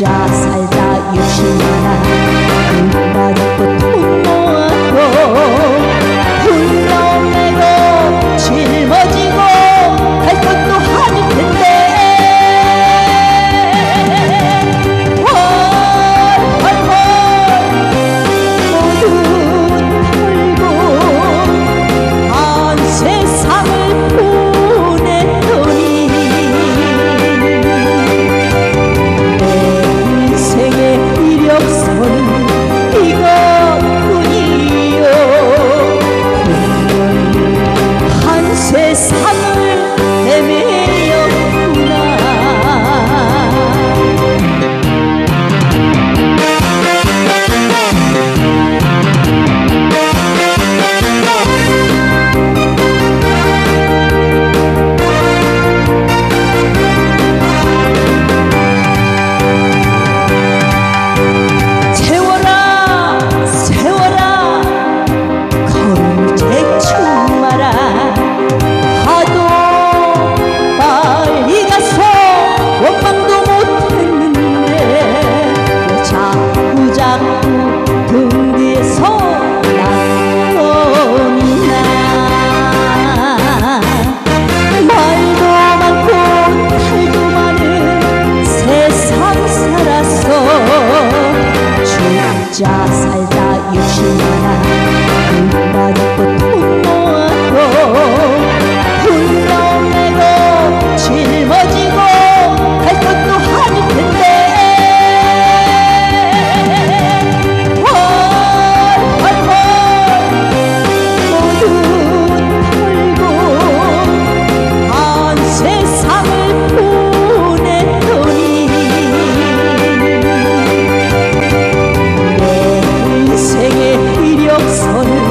just I thought you should wanna just as that you should 水。